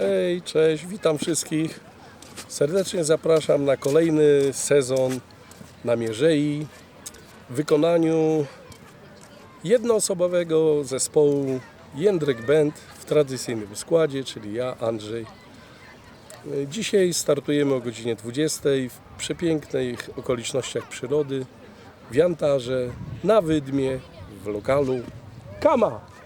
Hej, cześć, witam wszystkich. Serdecznie zapraszam na kolejny sezon na Mierzei w wykonaniu jednoosobowego zespołu Jędrek Band w tradycyjnym składzie, czyli ja, Andrzej. Dzisiaj startujemy o godzinie 20 w przepięknych okolicznościach przyrody w Jantarze, na Wydmie, w lokalu Kama.